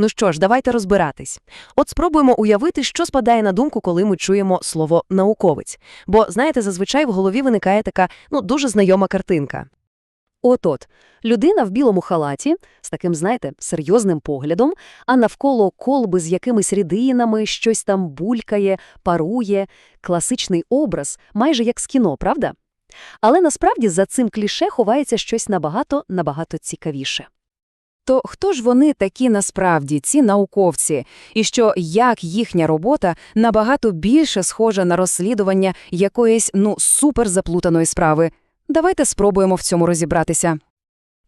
Ну що ж, давайте розбиратись. От спробуємо уявити, що спадає на думку, коли ми чуємо слово науковець. Бо, знаєте, зазвичай в голові виникає така ну дуже знайома картинка. От-от, людина в білому халаті з таким, знаєте, серйозним поглядом, а навколо колби з якимись рідинами, щось там булькає, парує, класичний образ, майже як з кіно, правда? Але насправді за цим кліше ховається щось набагато-набагато цікавіше. То хто ж вони такі насправді, ці науковці, і що як їхня робота набагато більше схожа на розслідування якоїсь, ну, суперзаплутаної справи? Давайте спробуємо в цьому розібратися.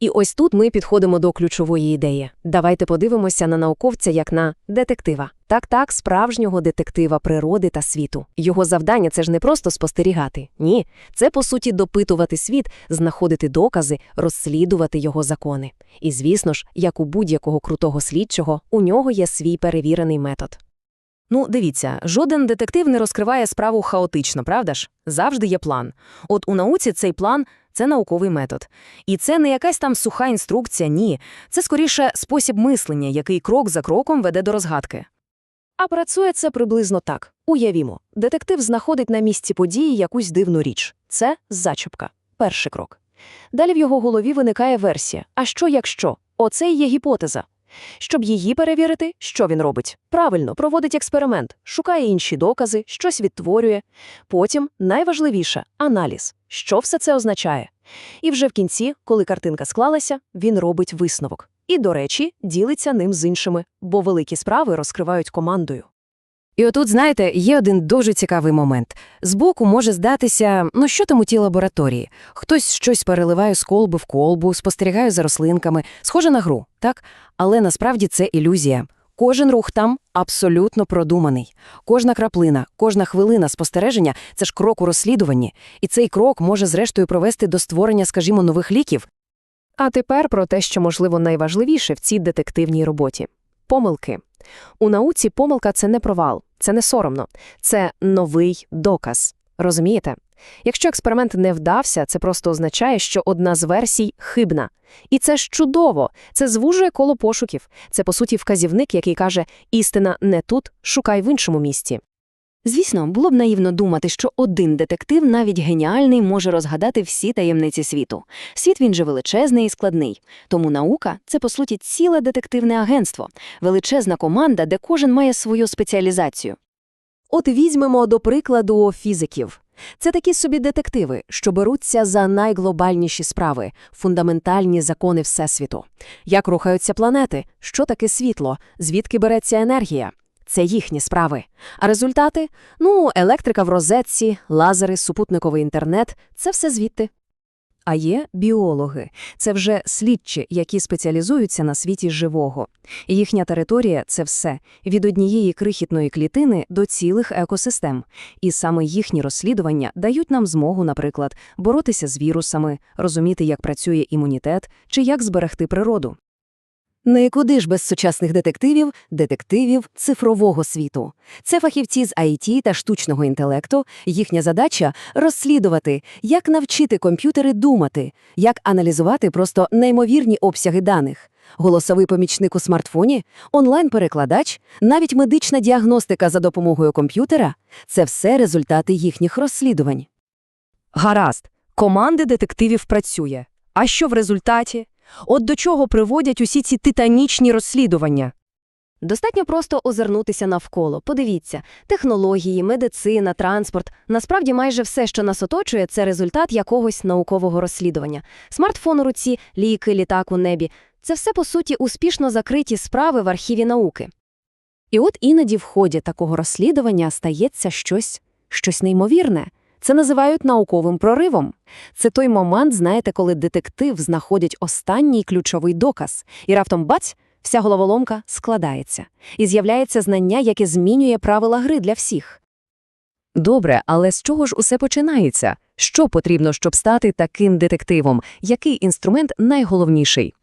І ось тут ми підходимо до ключової ідеї. Давайте подивимося на науковця як на детектива. Так-так, справжнього детектива природи та світу. Його завдання – це ж не просто спостерігати. Ні, це, по суті, допитувати світ, знаходити докази, розслідувати його закони. І, звісно ж, як у будь-якого крутого слідчого, у нього є свій перевірений метод. Ну, дивіться, жоден детектив не розкриває справу хаотично, правда ж? Завжди є план. От у науці цей план – це науковий метод. І це не якась там суха інструкція, ні. Це, скоріше, спосіб мислення, який крок за кроком веде до розгадки. А працює це приблизно так. Уявімо, детектив знаходить на місці події якусь дивну річ. Це зачіпка. Перший крок. Далі в його голові виникає версія. А що якщо? Оце і є гіпотеза. Щоб її перевірити, що він робить? Правильно, проводить експеримент, шукає інші докази, щось відтворює. Потім, найважливіше – аналіз. Що все це означає? І вже в кінці, коли картинка склалася, він робить висновок. І, до речі, ділиться ним з іншими, бо великі справи розкривають командою. І отут, знаєте, є один дуже цікавий момент. Збоку може здатися, ну що там у тій лабораторії? Хтось щось переливає з колби в колбу, спостерігає за рослинками, схоже на гру, так? Але насправді це ілюзія. Кожен рух там абсолютно продуманий. Кожна краплина, кожна хвилина спостереження – це ж крок у розслідуванні. І цей крок може зрештою провести до створення, скажімо, нових ліків. А тепер про те, що, можливо, найважливіше в цій детективній роботі. Помилки. У науці помилка – це не провал, це не соромно, це новий доказ. Розумієте? Якщо експеримент не вдався, це просто означає, що одна з версій хибна. І це ж чудово, це звужує коло пошуків. Це, по суті, вказівник, який каже «істина не тут, шукай в іншому місці». Звісно, було б наївно думати, що один детектив, навіть геніальний, може розгадати всі таємниці світу. Світ він же величезний і складний. Тому наука – це, по суті, ціле детективне агентство, величезна команда, де кожен має свою спеціалізацію. От візьмемо до прикладу фізиків. Це такі собі детективи, що беруться за найглобальніші справи, фундаментальні закони Всесвіту. Як рухаються планети, що таке світло, звідки береться енергія. Це їхні справи. А результати? Ну, електрика в розетці, лазери, супутниковий інтернет – це все звідти. А є біологи. Це вже слідчі, які спеціалізуються на світі живого. Їхня територія – це все. Від однієї крихітної клітини до цілих екосистем. І саме їхні розслідування дають нам змогу, наприклад, боротися з вірусами, розуміти, як працює імунітет чи як зберегти природу. Ну і куди ж без сучасних детективів, детективів цифрового світу? Це фахівці з IT та штучного інтелекту. Їхня задача – розслідувати, як навчити комп'ютери думати, як аналізувати просто неймовірні обсяги даних. Голосовий помічник у смартфоні, онлайн-перекладач, навіть медична діагностика за допомогою комп'ютера – це все результати їхніх розслідувань. Гаразд, команди детективів працює. А що в результаті? От до чого приводять усі ці титанічні розслідування? Достатньо просто озирнутися навколо. Подивіться, технології, медицина, транспорт. Насправді майже все, що нас оточує, це результат якогось наукового розслідування. Смартфон у руці, ліки, літак у небі – це все, по суті, успішно закриті справи в архіві науки. І от іноді в ході такого розслідування стається щось, щось неймовірне. Це називають науковим проривом. Це той момент, знаєте, коли детектив знаходить останній ключовий доказ, і раптом бац, вся головоломка складається. І з'являється знання, яке змінює правила гри для всіх. Добре, але з чого ж усе починається? Що потрібно, щоб стати таким детективом? Який інструмент найголовніший?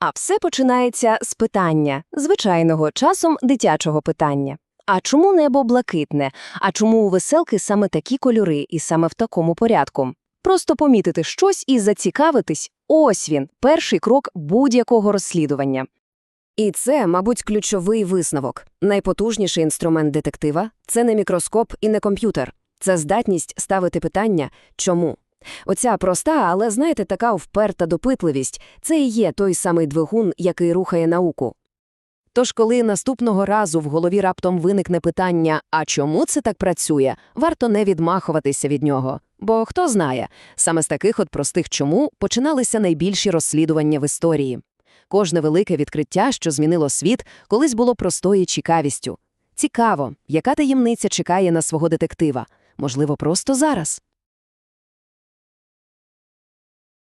А все починається з питання, звичайного часом дитячого питання. А чому небо блакитне? А чому у веселки саме такі кольори і саме в такому порядку? Просто помітити щось і зацікавитись – ось він, перший крок будь-якого розслідування. І це, мабуть, ключовий висновок. Найпотужніший інструмент детектива – це не мікроскоп і не комп'ютер. Це здатність ставити питання «чому?». Оця проста, але, знаєте, така вперта допитливість – це і є той самий двигун, який рухає науку. Тож, коли наступного разу в голові раптом виникне питання «а чому це так працює?», варто не відмахуватися від нього. Бо хто знає, саме з таких от простих «чому» починалися найбільші розслідування в історії. Кожне велике відкриття, що змінило світ, колись було простою цікавістю. Цікаво, яка таємниця чекає на свого детектива? Можливо, просто зараз?